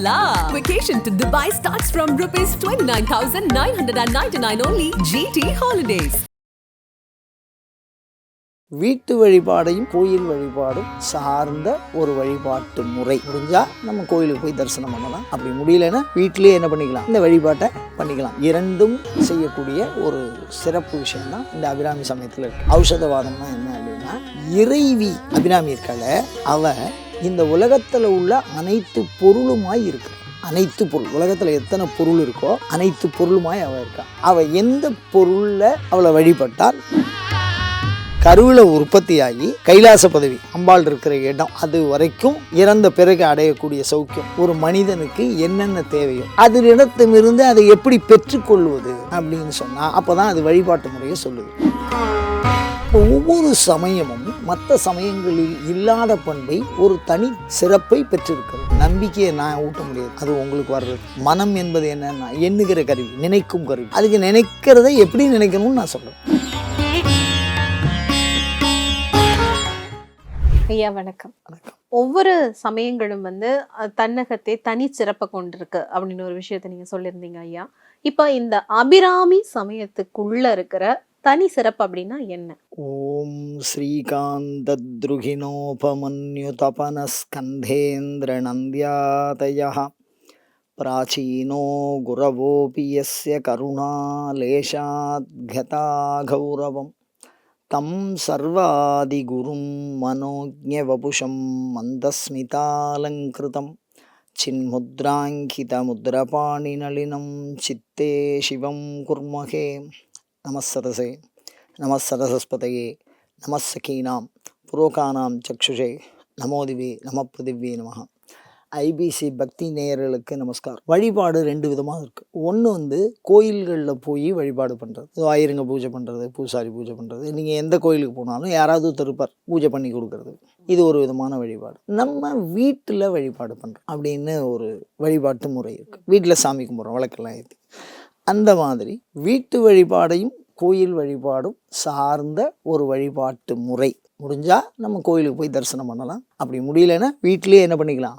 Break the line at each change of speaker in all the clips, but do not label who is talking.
la! Vacation to Dubai starts from rupees 29,999 only. GT Holidays.
வீட்டு வழிபாடையும் கோயில் வழிபாடும் சார்ந்த ஒரு வழிபாட்டு முறை முடிஞ்சா நம்ம கோயிலுக்கு போய் தரிசனம் பண்ணலாம் அப்படி முடியலன்னா வீட்டிலேயே என்ன பண்ணிக்கலாம் இந்த வழிபாட்டை பண்ணிக்கலாம் இரண்டும் செய்யக்கூடிய ஒரு சிறப்பு விஷயம் தான் இந்த அபிராமி சமயத்தில் இருக்கு ஔஷதவாதம்னா என்ன அப்படின்னா இறைவி அபிராமி இருக்கல அவ இந்த உலகத்தில் உள்ள அனைத்து பொருளுமாய் இருக்கு. அனைத்து பொருள். உலகத்தில் எத்தனை பொருள் இருக்கோ அனைத்து பொருளுமாய் அவள் இருக்கா. அவள் எந்த பொருளில் அவளை வழிபட்டால்? கருவில் உற்பத்தியாகி கைலாச பதவி அம்பாள் இருக்கிற இடம் அது வரைக்கும் இறந்த பிறகு அடையக்கூடிய சௌக்கியம். ஒரு மனிதனுக்கு என்னென்ன தேவையோ அது இடத்திலிருந்து அதை எப்படி பெற்றுக்கொள்வது அப்படின்னு சொன்னால் அப்போ தான் அது வழிபாட்டு முறையை சொல்லுது. ஒவ்வொரு சமயமும் மற்ற சமயங்களில் இல்லாத பண்பை ஒரு தனி சிறப்பை பெற்றிருக்கிறது. நம்பிக்கையை நான் ஊட்ட முடியாது. அது உங்களுக்கு வர்றது. மனம் என்பது என்னன்னா எண்ணுகிற கருவி நினைக்கும் கருவி. அதுக்கு நினைக்கிறதை எப்படி நினைக்கணும்னு நான் சொல்கிறேன்
ஐயா வணக்கம்.
வணக்கம்.
ஒவ்வொரு சமயங்களும் வந்து தன்னகத்தே தனி சிறப்பை கொண்டிருக்கு அப்படின்னு ஒரு விஷயத்த நீங்க சொல்லியிருந்தீங்க ஐயா. இப்போ இந்த அபிராமி சமயத்துக்குள்ள இருக்கிற தனி சிறப்பு அப்படின்னா என்ன
ॐ श्रीकान्तद्रुहिणोपमन्युतपनस्कन्धेन्द्रनन्द्यातयः प्राचीनो गुरवोऽपि यस्य करुणालेशाद्गता गौरवं तं सर्वादिगुरुं मनोज्ञवपुषं मन्दस्मितालङ्कृतं चिन्मुद्राङ्कितमुद्रपाणिनलिनं चित्ते शिवं कुर्महे நமசரசே நமசரசஸ்பதையே நமசகீனாம் புரோகானாம் சக்ஷுஷே நமோதிவே நமப்பிருதிவே நமக ஐபிசி பக்தி நேயர்களுக்கு நமஸ்காரம் வழிபாடு ரெண்டு விதமாக இருக்குது ஒன்று வந்து கோயில்களில் போய் வழிபாடு பண்ணுறது ஆயிரங்க பூஜை பண்ணுறது பூசாரி பூஜை பண்ணுறது நீங்கள் எந்த கோயிலுக்கு போனாலும் யாராவது திருப்பார் பூஜை பண்ணி கொடுக்குறது. இது ஒரு விதமான வழிபாடு. நம்ம வீட்டில் வழிபாடு பண்ணுறோம் அப்படின்னு ஒரு வழிபாட்டு முறை இருக்குது வீட்டில் சாமி கும்பிட்றோம் வழக்கெல்லாம் ஏற்றி அந்த மாதிரி வீட்டு வழிபாடையும் கோயில் வழிபாடும் சார்ந்த ஒரு வழிபாட்டு முறை. முடிஞ்சால் நம்ம கோயிலுக்கு போய் தரிசனம் பண்ணலாம். அப்படி முடியலன்னா வீட்டிலேயே என்ன பண்ணிக்கலாம்?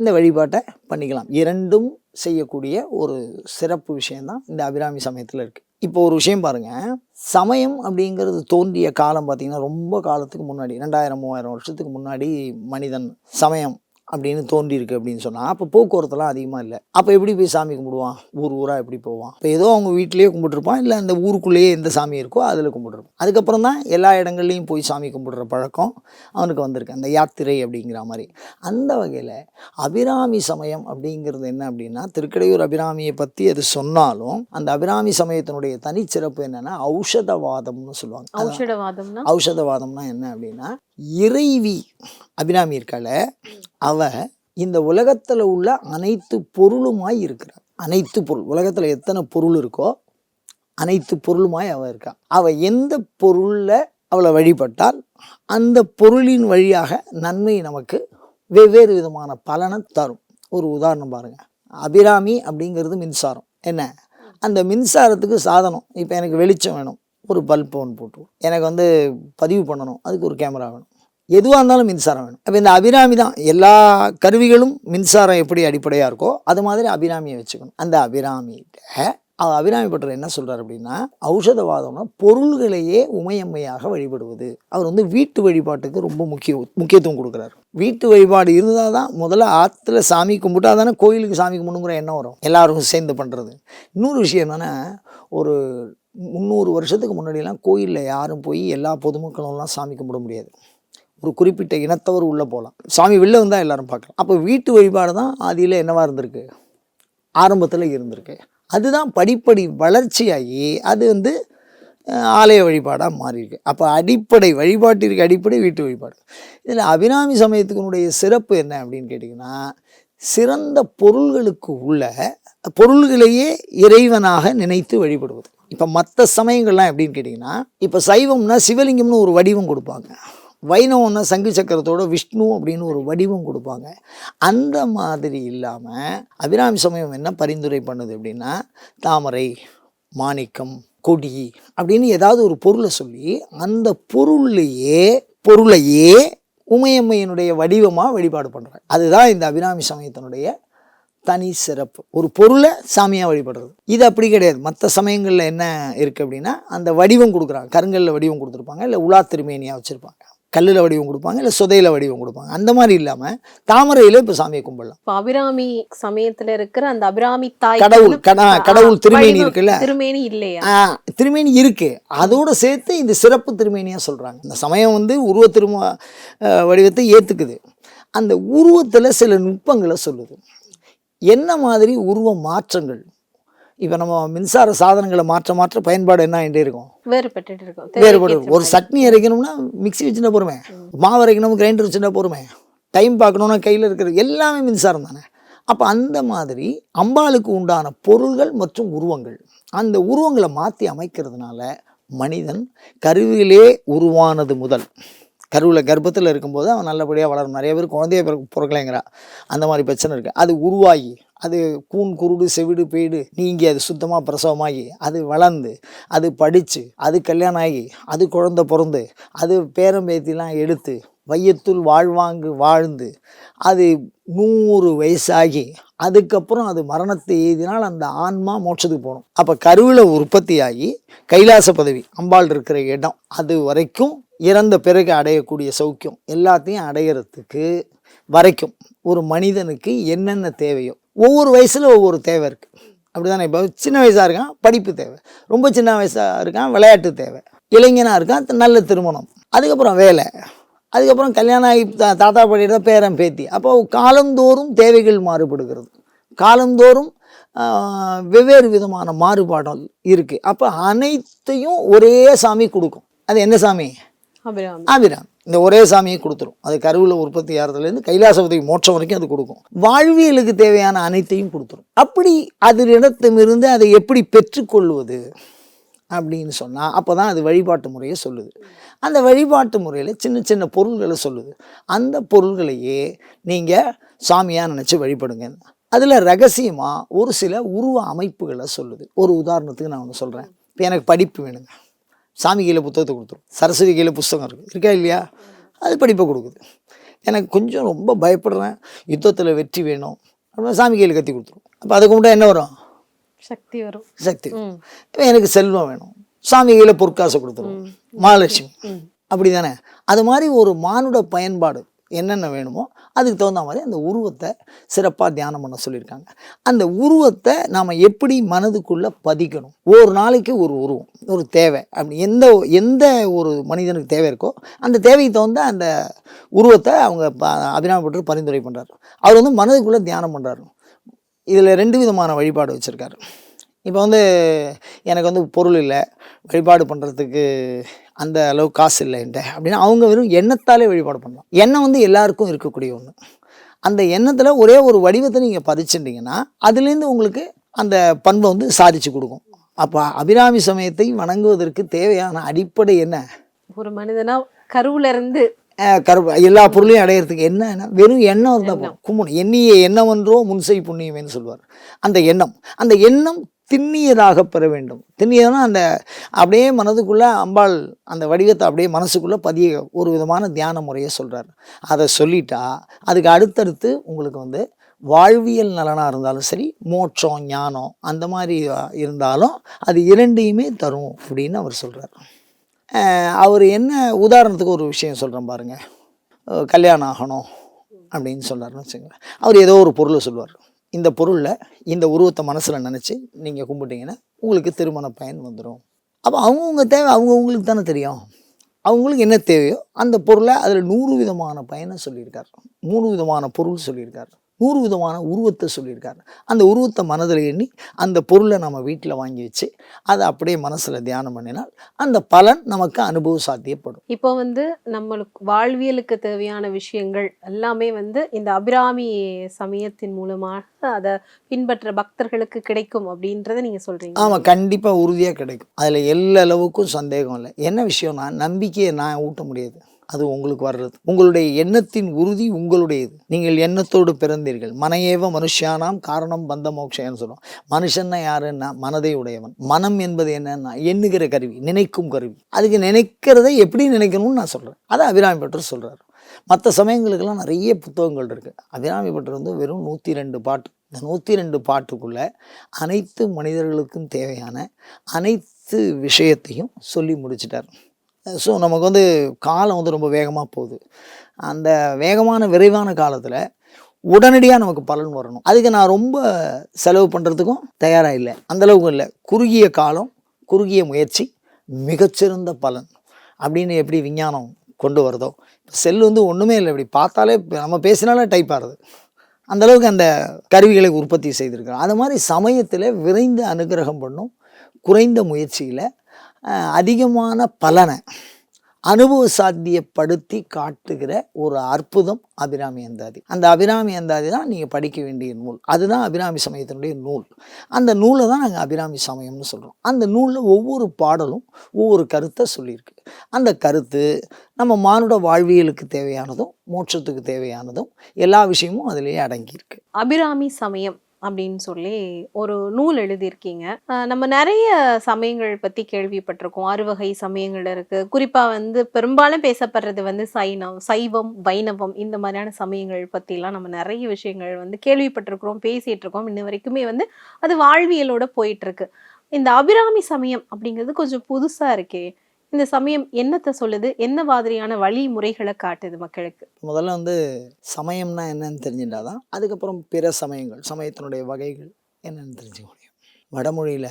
இந்த வழிபாட்டை பண்ணிக்கலாம். இரண்டும் செய்யக்கூடிய ஒரு சிறப்பு விஷயந்தான் இந்த அபிராமி சமயத்தில் இருக்குது இப்போ ஒரு விஷயம் பாருங்கள் சமயம் அப்படிங்கிறது தோன்றிய காலம் பார்த்திங்கன்னா ரொம்ப காலத்துக்கு முன்னாடி ரெண்டாயிரம் மூவாயிரம் வருஷத்துக்கு முன்னாடி மனிதன் சமயம். அப்படின்னு தோன்றியிருக்கு அப்படின்னு சொன்னால் அப்போ போக்குவரத்துலாம் அதிகமாக இல்லை. அப்போ எப்படி போய் சாமி கும்பிடுவான்? ஊர் ஊராக எப்படி போவான்? இப்போ ஏதோ அவங்க வீட்டிலேயே கும்பிட்டுருப்பான் இல்லை அந்த ஊருக்குள்ளேயே எந்த சாமி இருக்கோ அதில் கும்பிட்டுருப்பான். அதுக்கப்புறம் தான் எல்லா இடங்கள்லையும் போய் சாமி கும்பிடுற பழக்கம் அவனுக்கு வந்திருக்கு அந்த யாத்திரை அப்படிங்கிற மாதிரி. அந்த வகையில் அபிராமி சமயம் அப்படிங்கிறது என்ன அப்படின்னா திருக்கடையூர் அபிராமியை பற்றி அது சொன்னாலும் அந்த அபிராமி சமயத்தினுடைய தனிச்சிறப்பு என்னென்னா ஔஷதவாதம்னு சொல்லுவாங்க.
ஔஷதவாதம்னா?
ஔஷதவாதம்னா என்ன அப்படின்னா இறைவி அபிராமி இருக்கால அவ இந்த உலகத்தில் உள்ள அனைத்து பொருளுமாய் இருக்கிறார் அனைத்து பொருள். உலகத்தில் எத்தனை பொருள் இருக்கோ அனைத்து பொருளுமாய் அவ இருக்கா. அவ எந்த பொருளில் அவளை வழிபட்டால் அந்த பொருளின் வழியாக நன்மை நமக்கு வெவ்வேறு விதமான பலனை தரும். ஒரு உதாரணம் பாருங்கள் அபிராமி அப்படிங்கிறது மின்சாரம். என்ன? அந்த மின்சாரத்துக்கு சாதனம். இப்போ எனக்கு வெளிச்சம் வேணும். ஒரு பல்ப் ஒன்று போட்டு எனக்கு வந்து பதிவு பண்ணணும். அதுக்கு ஒரு கேமரா வேணும். எதுவாக இருந்தாலும் மின்சாரம் வேணும். அப்போ இந்த அபிராமி தான். எல்லா கருவிகளும் மின்சாரம் எப்படி அடிப்படையாக இருக்கோ அது மாதிரி அபிராமியை வச்சுக்கணும். அந்த அபிராமிகிட்ட அவர் அபிராமி பட்டர் என்ன சொல்கிறார் அப்படின்னா ஔஷதவாதம்னா பொருள்களையே உமையம்மையாக வழிபடுவது. அவர் வந்து வீட்டு வழிபாட்டுக்கு ரொம்ப முக்கிய முக்கியத்துவம் கொடுக்குறாரு. வீட்டு வழிபாடு இருந்தால் தான் முதல்ல ஆற்றுல சாமி கும்பிட்டா தானே கோயிலுக்கு சாமி கும்பிடுங்கிற எண்ணம் வரும். எல்லாருக்கும் சேர்ந்து பண்ணுறது இன்னொரு விஷயம் என்னென்னா ஒரு முந்நூறு வருஷத்துக்கு முன்னாடியெல்லாம் கோயிலில் யாரும் போய் எல்லா பொதுமக்களும்லாம் சாமி கும்பிட முடியாது. ஒரு குறிப்பிட்ட இனத்தவர் உள்ளே போகலாம். சாமி வெளில வந்தால் எல்லாரும் பார்க்கலாம். அப்போ வீட்டு வழிபாடு தான் ஆதியில் என்னவாக இருந்திருக்கு? ஆரம்பத்தில் இருந்திருக்கு. அதுதான் படிப்படி வளர்ச்சியாகி அது வந்து ஆலய வழிபாடாக மாறியிருக்கு. அப்போ அடிப்படை வழிபாட்டிற்கு அடிப்படை வீட்டு வழிபாடு. இதில் அபிராமி சமயத்துக்குனுடைய சிறப்பு என்ன அப்படின்னு கேட்டிங்கன்னா சிறந்த பொருள்களுக்கு உள்ள பொருள்களையே இறைவனாக நினைத்து வழிபடுவது. இப்போ மற்ற சமயங்கள்லாம் எப்படின்னு கேட்டிங்கன்னா இப்போ சைவம்னா சிவலிங்கம்னு ஒரு வடிவம் கொடுப்பாங்க. வைணவம்னா சங்கு சக்கரத்தோட விஷ்ணு அப்படின்னு ஒரு வடிவம் கொடுப்பாங்க. அந்த மாதிரி இல்லாமல் அபிராமி சமயம் என்ன பரிந்துரை பண்ணுது அப்படின்னா தாமரை மாணிக்கம் கொடி அப்படின்னு ஏதாவது ஒரு பொருளை சொல்லி அந்த பொருளையே பொருளையே உமையம்மையினுடைய வடிவமாக வழிபாடு பண்ணுறாங்க அதுதான் இந்த அபிராமி சமயத்தினுடைய தனி சிறப்பு. ஒரு பொருளை சாமியாக வழிபடுறது. இது அப்படி கிடையாது. மற்ற சமயங்களில் என்ன இருக்குது அப்படின்னா அந்த வடிவம் கொடுக்குறாங்க. கருங்கல்ல வடிவம் கொடுத்துருப்பாங்க. இல்லை உலா திருமேனியாக வச்சுருப்பாங்க. கல்லில் வடிவம் கொடுப்பாங்க. இல்லை சுதையில் வடிவம் கொடுப்பாங்க. அந்த மாதிரி இல்லாமல் தாமரையில் இப்போ சாமியை கும்பிடலாம்.
இப்ப அபிராமி சமயத்துல இருக்கிற அந்த அபிராமி தாய்
கடவுள் கட கடவுள் திருமேனி இருக்குல்ல?
திருமேனி இல்லையா?
திருமேனி இருக்கு. அதோட சேர்த்து இந்த சிறப்பு திருமேனியாக சொல்கிறாங்க இந்த சமயம் வந்து உருவ திரும வடிவத்தை ஏற்றுக்குது அந்த உருவத்தில் சில நுட்பங்களை சொல்லுது. என்ன மாதிரி உருவ மாற்றங்கள்? இப்போ நம்ம மின்சார சாதனங்களை மாற்ற மாற்ற பயன்பாடு என்ன ஆகிட்டே இருக்கும்?
வேறுபட்டு இருக்கும்.
ஒரு சட்னி அரைக்கணும்னா மிக்ஸி வச்சுட்டா போருமே மாவு அரைக்கணும் கிரைண்டர் வச்சுட்டா போருமே டைம் பார்க்கணுன்னா கையில் இருக்கிறது எல்லாமே மின்சாரம் தானே. அப்போ அந்த மாதிரி அம்பாளுக்கு உண்டான பொருள்கள் மற்றும் உருவங்கள். அந்த உருவங்களை மாற்றி அமைக்கிறதுனால மனிதன் கருவிலே உருவானது முதல். கருவில் கர்ப்பத்தில் இருக்கும்போது அவன் நல்லபடியாக வளரும். நிறைய பேர் குழந்தைய பிறகு பிறக்கலைங்கிறா. அந்த மாதிரி பிரச்சனை இருக்குது அது உருவாகி அது கூன் குருடு செவிடு பேடு நீங்கி அது சுத்தமாக பிரசவமாகி அது வளர்ந்து அது படித்து அது கல்யாணம் ஆகி அது குழந்தை பிறந்து அது பேரம்பேத்திலாம் எடுத்து வையத்துள் வாழ்வாங்கு வாழ்ந்து அது நூறு வயசாகி அதுக்கப்புறம் அது மரணத்தை எய்தினால் அந்த ஆன்மா மோட்சத்துக்கு போகணும். அப்போ கருவில் உற்பத்தியாகி கைலாச பதவி அம்பாள் இருக்கிற இடம் அது வரைக்கும் இறந்த பிறகு அடையக்கூடிய சௌக்கியம் எல்லாத்தையும் அடையிறதுக்கு வரைக்கும் ஒரு மனிதனுக்கு என்னென்ன தேவையோ ஒவ்வொரு வயசில் ஒவ்வொரு தேவை இருக்குது அப்படிதானே? இப்போ சின்ன வயசாக இருக்கான் படிப்பு தேவை. ரொம்ப சின்ன வயசாக இருக்கான் விளையாட்டு தேவை. இளைஞனாக இருக்கான் நல்ல திருமணம். அதுக்கப்புறம் வேலை. அதுக்கப்புறம் கல்யாணம் ஆகி தா- தாத்தா பாட்டியோட பேரன் பேத்தி. அப்போ காலந்தோறும் தேவைகள் மாறுபடுகிறது. காலந்தோறும் வெவ்வேறு விதமான மாறுபாடுகள் இருக்குது அப்போ அனைத்தையும் ஒரே சாமி கொடுக்கும். அது என்ன சாமி?
அபிராமி.
இந்த ஒரே சாமியை கொடுத்துரும். அது கருவில் உற்பத்தி ஆகிறதுலேருந்து கைலாசபதி மோட்சம் வரைக்கும் அது கொடுக்கும். வாழ்வியலுக்கு தேவையான அனைத்தையும் கொடுத்துரும். அப்படி அதிலிடத்திலிருந்து அதை எப்படி பெற்றுக்கொள்வது அப்படின்னு சொன்னால் அப்போ தான் அது வழிபாட்டு முறையை சொல்லுது. அந்த வழிபாட்டு முறையில் சின்ன சின்ன பொருள்களை சொல்லுது. அந்த பொருள்களையே நீங்கள் சாமியாக நினச்சி வழிபடுங்க. அதில் ரகசியமாக ஒரு சில உருவ அமைப்புகளை சொல்லுது. ஒரு உதாரணத்துக்கு நான் ஒன்று சொல்கிறேன் இப்போ எனக்கு படிப்பு வேணுங்க. சாமி கையில் புத்தகத்தை கொடுத்துரும். சரஸ்வதி கையில் புஸ்தகம் இருக்குது இருக்கா இல்லையா? அது படிப்பை கொடுக்குது. எனக்கு கொஞ்சம் ரொம்ப பயப்படுறேன். யுத்தத்தில் வெற்றி வேணும். அப்படின்னா சாமி கையில் கத்தி கொடுத்துரும். அப்போ அதை கும்பிட்டா என்ன வரும்?
சக்தி வரும்.
சக்தி இப்போ எனக்கு செல்வம் வேணும். சாமி கையில் பொற்காசை கொடுத்துரும். மகாலட்சுமி. அப்படி தானே அது மாதிரி ஒரு மானுட பயன்பாடு என்னென்ன வேணுமோ அதுக்கு தகுந்த மாதிரி அந்த உருவத்தை சிறப்பாக தியானம் பண்ண சொல்லியிருக்காங்க. அந்த உருவத்தை நாம் எப்படி மனதுக்குள்ளே பதிக்கணும்? ஒரு நாளைக்கு ஒரு உருவம் ஒரு தேவை. அப்படி எந்த எந்த ஒரு மனிதனுக்கு தேவை இருக்கோ அந்த தேவைக்கு தகுந்த அந்த உருவத்தை அவங்க ப- பரிந்துரை பண்ணுறாரு அவர் வந்து மனதுக்குள்ளே தியானம் பண்ணுறாரு இதில் ரெண்டு விதமான வழிபாடு வச்சுருக்காரு. இப்போ வந்து எனக்கு வந்து பொருள் இல்லை. வழிபாடு பண்ணுறதுக்கு அந்த அளவு காசு இல்லை என்கிட்ட. அப்படின்னா அவங்க வெறும் எண்ணத்தாலே வழிபாடு பண்ணலாம். எண்ணம் வந்து எல்லாருக்கும் இருக்கக்கூடிய ஒன்று அந்த எண்ணத்தில் ஒரே ஒரு வடிவத்தை நீங்கள் பதிச்சுட்டீங்கன்னா அதுலேருந்து உங்களுக்கு அந்த பண்பை வந்து சாதிச்சு கொடுக்கும். அப்போ அபிராமி சமயத்தை வணங்குவதற்கு தேவையான அடிப்படை என்ன?
ஒரு மனிதனா கருவுல இருந்து
அஹ் கரு எல்லா பொருளையும் அடையிறதுக்கு என்ன வெறும் எண்ணம் இருந்தால் போதும். கும்பிடும் எண்ணிய எண்ணம் ஒன்றோ முன்சை புண்ணியமேன்னு சொல்வார். அந்த எண்ணம். அந்த எண்ணம் திண்ணியதாக பெற வேண்டும். திண்ணியதுனா அந்த அப்படியே மனதுக்குள்ளே அம்பாள் அந்த வடிவத்தை அப்படியே மனசுக்குள்ளே பதிய ஒரு விதமான தியான முறையை சொல்கிறார் அதை சொல்லிட்டா அதுக்கு அடுத்தடுத்து உங்களுக்கு வந்து வாழ்வியல் நலனாக இருந்தாலும் சரி மோட்சம் ஞானம் அந்த மாதிரி இருந்தாலும் அது இரண்டையுமே தரும் அப்படின்னு அவர் சொல்கிறார் அவர் என்ன உதாரணத்துக்கு ஒரு விஷயம் சொல்கிறேன் பாருங்கள் கல்யாணம் ஆகணும் அப்படின்னு சொல்கிறாருன்னு வச்சுங்களேன் அவர் ஏதோ ஒரு பொருளை சொல்லுவார். இந்த பொருளில் இந்த உருவத்தை மனசில் நினச்சி நீங்கள் கும்பிட்டீங்கன்னா உங்களுக்கு திருமண பயன் வந்துடும் அப்போ அவங்கவுங்க தேவை அவங்கவுங்களுக்கு தானே தெரியும். அவங்களுக்கு என்ன தேவையோ அந்த பொருளை அதில் நூறு விதமான பயனை சொல்லியிருக்கார். மூணு விதமான பொருள் சொல்லியிருக்கார். நூறு விதமான உருவத்தை சொல்லியிருக்காரு. அந்த உருவத்தை மனதில் எண்ணி அந்த பொருளை நம்ம வீட்டில் வாங்கி வச்சு அதை அப்படியே மனசில் தியானம் பண்ணினால் அந்த பலன் நமக்கு அனுபவ சாத்தியப்படும்.
இப்போ வந்து நம்மளுக்கு வாழ்வியலுக்கு தேவையான விஷயங்கள் எல்லாமே வந்து இந்த அபிராமி சமயத்தின் மூலமாக அதை பின்பற்ற பக்தர்களுக்கு கிடைக்கும் அப்படின்றத நீங்க சொல்றீங்க.
ஆமாம் கண்டிப்பாக உறுதியாக கிடைக்கும். அதில் எல்லா அளவுக்கும் சந்தேகம் இல்லை. என்ன விஷயம்னா நம்பிக்கையை நான் ஊட்ட முடியாது. அது உங்களுக்கு வர்றது. உங்களுடைய எண்ணத்தின் உறுதி உங்களுடையது. நீங்கள் எண்ணத்தோடு பிறந்தீர்கள். மனையேவ மனுஷியானாம் காரணம் பந்த மோட்சம்னு சொல்லுவோம் மனுஷன்னா யாருன்னா மனதை உடையவன். மனம் என்பது என்னன்னா எண்ணுகிற கருவி நினைக்கும் கருவி. அதுக்கு நினைக்கிறதை எப்படி நினைக்கணும்னு நான் சொல்கிறேன் அதை அபிராமி பட்டர் சொல்கிறார் மற்ற சமயங்களுக்கெல்லாம் நிறைய புத்தகங்கள் இருக்குது அபிராமி பட்டர் வந்து வெறும் நூற்றி ரெண்டு பாட்டு. இந்த நூற்றி ரெண்டு பாட்டுக்குள்ள அனைத்து மனிதர்களுக்கும் தேவையான அனைத்து விஷயத்தையும் சொல்லி முடிச்சிட்டார். ஸோ நமக்கு வந்து காலம் வந்து ரொம்ப வேகமாக போகுது. அந்த வேகமான விரைவான காலத்தில் உடனடியாக நமக்கு பலன் வரணும். அதுக்கு நான் ரொம்ப செலவு பண்ணுறதுக்கும் தயாராக இல்லை. அந்தளவுக்கு இல்லை. குறுகிய காலம் குறுகிய முயற்சி மிகச்சிறந்த பலன் அப்படின்னு எப்படி விஞ்ஞானம் கொண்டு வருதோ செல் வந்து ஒன்றுமே இல்லை. இப்படி பார்த்தாலே நம்ம பேசினாலே டைப் ஆகுது அந்தளவுக்கு அந்த கருவிகளை உற்பத்தி செய்திருக்கிறோம் அது மாதிரி சமயத்தில் விரைந்து அனுகிரகம் பண்ணும் குறைந்த முயற்சியில் அதிகமான பலனை அனுபவ சாத்தியப்படுத்தி காட்டுகிற ஒரு அற்புதம் அபிராமி அந்தாதி. அந்த அபிராமி அந்தாதி தான் நீங்கள் படிக்க வேண்டிய நூல். அதுதான் அபிராமி சமயத்தினுடைய நூல். அந்த நூலை தான் நாங்கள் அபிராமி சமயம்னு சொல்கிறோம் அந்த நூலில் ஒவ்வொரு பாடலும் ஒவ்வொரு கருத்தை சொல்லியிருக்கு. அந்த கருத்து நம்ம மானுட வாழ்வியலுக்கு தேவையானதும் மோட்சத்துக்கு தேவையானதும் எல்லா விஷயமும் அதிலேயே அடங்கியிருக்கு.
அபிராமி சமயம் அப்படின்னு சொல்லி ஒரு நூல் எழுதியிருக்கீங்க. நம்ம நிறைய சமயங்கள் பற்றி கேள்விப்பட்டிருக்கோம். அறுவகை சமயங்கள் இருக்குது குறிப்பாக வந்து பெரும்பாலும் பேசப்படுறது வந்து சைனம் சைவம் வைணவம் இந்த மாதிரியான சமயங்கள் பற்றிலாம் நம்ம நிறைய விஷயங்கள் வந்து கேள்விப்பட்டிருக்கிறோம் பேசிகிட்டு இருக்கோம் இன்ன வரைக்குமே வந்து அது வாழ்வியலோட போயிட்டுருக்கு. இந்த அபிராமி சமயம் அப்படிங்கிறது கொஞ்சம் புதுசாக இருக்கே. இந்த சமயம் என்னத்தை சொல்லுது? என்ன மாதிரியான வழிமுறைகளை காட்டுது மக்களுக்கு?
முதல்ல வந்து சமயம்னா என்னன்னு தெரிஞ்சுட்டா தான் அதுக்கப்புறம் பிற சமயங்கள் சமயத்தினுடைய வகைகள் என்னன்னு தெரிஞ்சுக்க முடியும். வடமொழியில்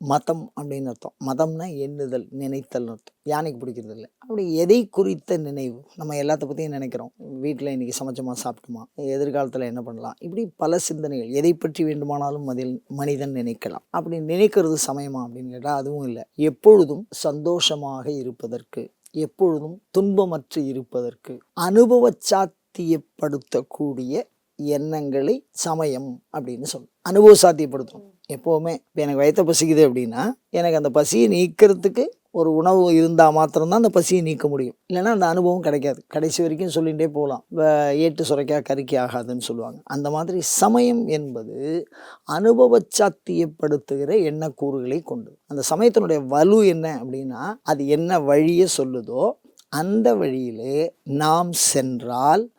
மதம் அப்படின்னு அர்த்தம். மதம்னா எண்ணுதல் நினைத்தல்னு அர்த்தம். யானைக்கு பிடிக்கிறது இல்லை அப்படி எதை குறித்த நினைவு? நம்ம எல்லாத்த பற்றியும் நினைக்கிறோம். வீட்டில் இன்றைக்கி சமைச்சோமா சாப்பிட்டோமா? எதிர்காலத்தில் என்ன பண்ணலாம்? இப்படி பல சிந்தனைகள். எதை பற்றி வேண்டுமானாலும் அதில் மனிதன் நினைக்கலாம். அப்படி நினைக்கிறது சமயமா அப்படின்னு கேட்டால் அதுவும் இல்லை. எப்பொழுதும் சந்தோஷமாக இருப்பதற்கு எப்பொழுதும் துன்பமற்று இருப்பதற்கு அனுபவ சாத்தியப்படுத்தக்கூடிய எண்ணங்களை சமயம் அப்படின்னு சொல்லும் அனுபவ சாத்தியப்படுத்தும் எப்போவுமே இப்போ எனக்கு வயத்த பசிக்குது அப்படின்னா எனக்கு அந்த பசியை நீக்கிறதுக்கு ஒரு உணவு இருந்தால் மாத்திரம்தான் அந்த பசியை நீக்க முடியும். இல்லைன்னா அந்த அனுபவம் கிடைக்காது. கடைசி வரைக்கும் சொல்லிகிட்டே போகலாம். வ- ஏட்டு சுரைக்கா கறிக்கி ஆகாதுன்னு சொல்லுவாங்க. அந்த மாதிரி சமயம் என்பது அனுபவ சாத்தியப்படுத்துகிற எண்ணக்கூறுகளை கொண்டு அந்த சமயத்தினுடைய வலு என்ன அப்படின்னா அது என்ன வழியை சொல்லுதோ அந்த வழியிலே நாம் சென்றால்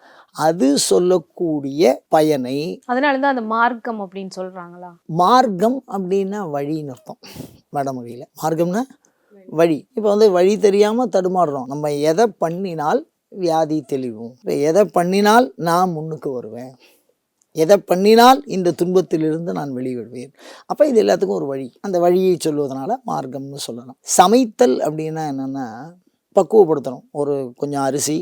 அது சொல்லக்கூடிய பயனை
அதனாலதான் அந்த மார்க்கம் அப்படின்னு சொல்றாங்களா?
மார்க்கம் அப்படின்னா வழின்னு அர்த்தம் வடமொழியில். மார்க்கம்னா வழி. இப்போ வந்து வழி தெரியாமல் தடுமாறுறோம். நம்ம எதை பண்ணினால் வியாதி தெளிவும். இப்போ எதை பண்ணினால் நான் முன்னுக்கு வருவேன். எதை பண்ணினால் இந்த துன்பத்திலிருந்து நான் வெளிவிடுவேன் அப்போ இது எல்லாத்துக்கும் ஒரு வழி. அந்த வழியை சொல்வதனால மார்க்கம்னு சொல்லலாம். சமைத்தல் அப்படின்னா என்னென்னா பக்குவப்படுத்தணும். ஒரு கொஞ்சம் அரிசி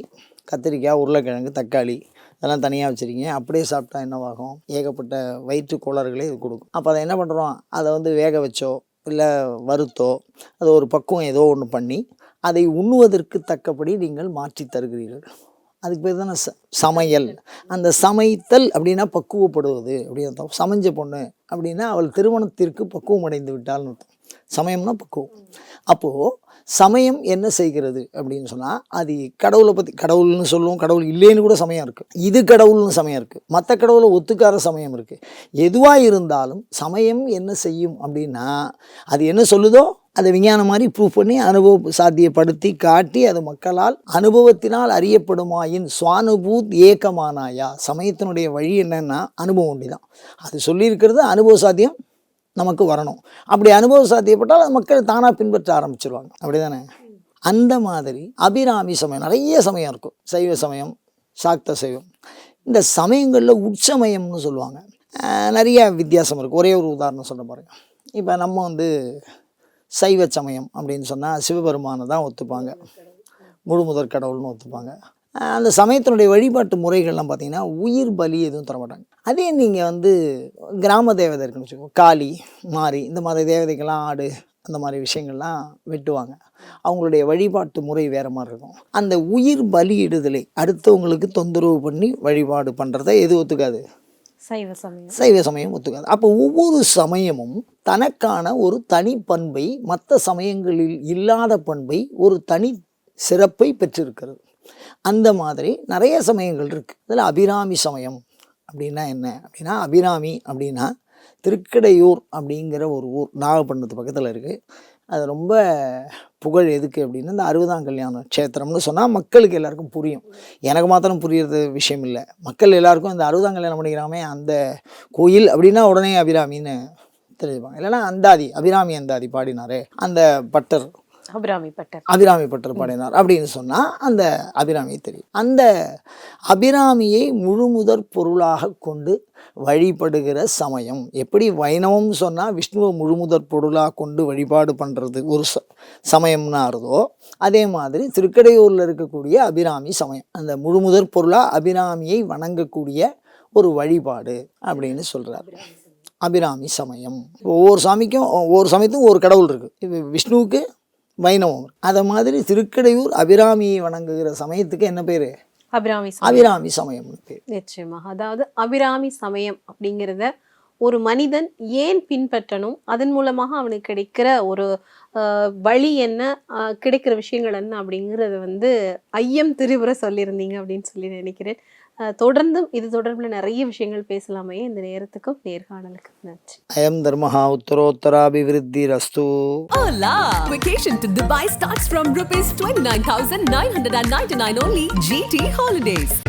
கத்திரிக்காய் உருளைக்கிழங்கு தக்காளி இதெல்லாம் தனியாக வச்சுருக்கீங்க. அப்படியே சாப்பிட்டா என்னவாகும்? ஏகப்பட்ட வயிற்று கோளாறுகளே இது கொடுக்கும். அப்போ அதை என்ன பண்ணுறோம் அதை வந்து வேக வச்சோ இல்லை வறுத்தோ அது ஒரு பக்குவம் ஏதோ ஒன்று பண்ணி அதை உண்ணுவதற்கு தக்கபடி நீங்கள் மாற்றி தருகிறீர்கள். அதுக்கு பேர் தானே ச சமையல். அந்த சமைத்தல் அப்படின்னா பக்குவப்படுவது அப்படின்னு அர்த்தம். சமைஞ்ச பொண்ணு அப்படின்னா அவள் திருமணத்திற்கு பக்குவம் அடைந்து விட்டாள்னு அர்த்தம். சமயம்னா பக்குவம். அப்போது சமயம் என்ன செய்கிறது அப்படின்னு சொன்னால் அது கடவுளை பற்றி கடவுள்னு சொல்லுவோம் கடவுள் இல்லைன்னு கூட சமயம் இருக்குது இது கடவுள்னு சமயம் இருக்குது மற்ற கடவுளை ஒத்துக்கார சமயம் இருக்குது எதுவாக இருந்தாலும் சமயம் என்ன செய்யும் அப்படின்னா அது என்ன சொல்லுதோ அதை விஞ்ஞானம் மாதிரி ப்ரூவ் பண்ணி அனுபவ சாத்தியப்படுத்தி காட்டி அது மக்களால் அனுபவத்தினால் அறியப்படுமாயின் சுவானுபூத் ஏக்கமானாயா? சமயத்தினுடைய வழி என்னன்னா அனுபவம் ஒண்டி தான் அது சொல்லியிருக்கிறது அனுபவ சாத்தியம் நமக்கு வரணும். அப்படி அனுபவம் சாத்தியப்பட்டால் மக்கள் தானாக பின்பற்ற ஆரம்பிச்சிருவாங்க. அப்படி தானே அந்த மாதிரி அபிராமி சமயம் நிறைய சமயம் இருக்கும். சைவ சமயம் சாக்த சைவம். இந்த சமயங்களில் உட்சமயம்னு சொல்லுவாங்க. நிறைய வித்தியாசம் இருக்குது ஒரே ஒரு உதாரணம் சொல்ல பாருங்க. இப்போ நம்ம வந்து சைவ சமயம் அப்படின்னு சொன்னால் சிவபெருமானை தான் ஒத்துப்பாங்க. முழு முதற் கடவுள்னு ஒத்துப்பாங்க. அந்த சமயத்தினுடைய வழிபாட்டு முறைகள்லாம் பார்த்தீங்கன்னா உயிர் பலி எதுவும் தர மாட்டாங்க அதே நீங்கள் வந்து கிராம தேவதை இருக்குன்னு வச்சுக்கோங்க காளி மாரி இந்த மாதிரி தேவதைக்கெல்லாம் ஆடு அந்த மாதிரி விஷயங்கள்லாம் வெட்டுவாங்க. அவங்களுடைய வழிபாட்டு முறை வேறு மாதிரி இருக்கும். அந்த உயிர் பலியிடுதலை அடுத்தவங்களுக்கு தொந்தரவு பண்ணி வழிபாடு பண்ணுறத எது ஒத்துக்காது.
சைவ சமயம்.
சைவ சமயம் ஒத்துக்காது. அப்போ ஒவ்வொரு சமயமும் தனக்கான ஒரு தனி பண்பை மற்ற சமயங்களில் இல்லாத பண்பை ஒரு தனி சிறப்பை பெற்றிருக்கிறது. அந்த மாதிரி நிறைய சமயங்கள் இருக்குது அதில் அபிராமி சமயம் அப்படின்னா என்ன? அப்படின்னா அபிராமி அப்படின்னா திருக்கடையூர் அப்படிங்கிற ஒரு ஊர் நாகப்பட்டினத்து பக்கத்தில் இருக்குது அது ரொம்ப புகழ் எதுக்கு அப்படின்னு இந்த அறுபதாம் கல்யாணம் க்ஷேத்திரம்னு சொன்னால் மக்களுக்கு எல்லாருக்கும் புரியும். எனக்கு மாத்திரம் புரியுறது விஷயம் இல்லை. மக்கள் எல்லாருக்கும் இந்த அறுபதாம் கல்யாணம் பண்ணிக்கிறாமே அந்த கோயில் அப்படின்னா உடனே அபிராமின்னு தெரிஞ்சுப்பாங்க. இல்லைன்னா அந்தாதி அபிராமி அந்தாதி பாடினாரே அந்த பட்டர்
அபிராமி பட்டர்
அபிராமி பட்டர் பாடினார் அப்படின்னு சொன்னால் அந்த அபிராமி தெரியும். அந்த அபிராமியை முழுமுதற் பொருளாக கொண்டு வழிபடுகிற சமயம். எப்படி வைணவம் சொன்னால் விஷ்ணுவை முழுமுதற் பொருளாக கொண்டு வழிபாடு பண்ணுறது ஒரு ச சமயம்னு அதே மாதிரி திருக்கடையூரில் இருக்கக்கூடிய அபிராமி சமயம். அந்த முழுமுதற் பொருளாக அபிராமியை வணங்கக்கூடிய ஒரு வழிபாடு அப்படின்னு சொல்கிறார் அபிராமி சமயம். ஒவ்வொரு சாமிக்கும் ஒவ்வொரு சமயத்துக்கும் ஒரு கடவுள் இருக்குது விஷ்ணுவுக்கு வைணவம். அதை மாதிரி திருக்கடையூர் அபிராமியை வணங்குகிற சமயத்துக்கு என்ன பேர்?
அபிராமி சமயம்.
அபிராமி சமயம்னு பேர்.
நிச்சயமாக அதாவது அபிராமி சமயம் அப்படிங்கிறத ஒரு மனிதன் ஏன் பின்பற்றணும்? அதன் மூலமாக அவனுக்கு கிடைக்கிற ஒரு வழி என்ன? கிடைக்கிற விஷயங்கள் என்ன அப்படிங்கிறத வந்து ஐயம் திரிபுர சொல்லியிருந்தீங்க அப்படின்னு சொல்லி நினைக்கிறேன். தொடர்ந்தும் இது தொடர்பில் நிறைய விஷயங்கள் பேசலாமே இந்த நேரத்துக்கும் நேர்காணலுக்கு நன்றி
அயம் தர்மஹா உத்தரோத்தராபிவிருத்தி ரஸ்து
Hola! Vacation to Dubai starts from rupees 29,999 only. GT Holidays.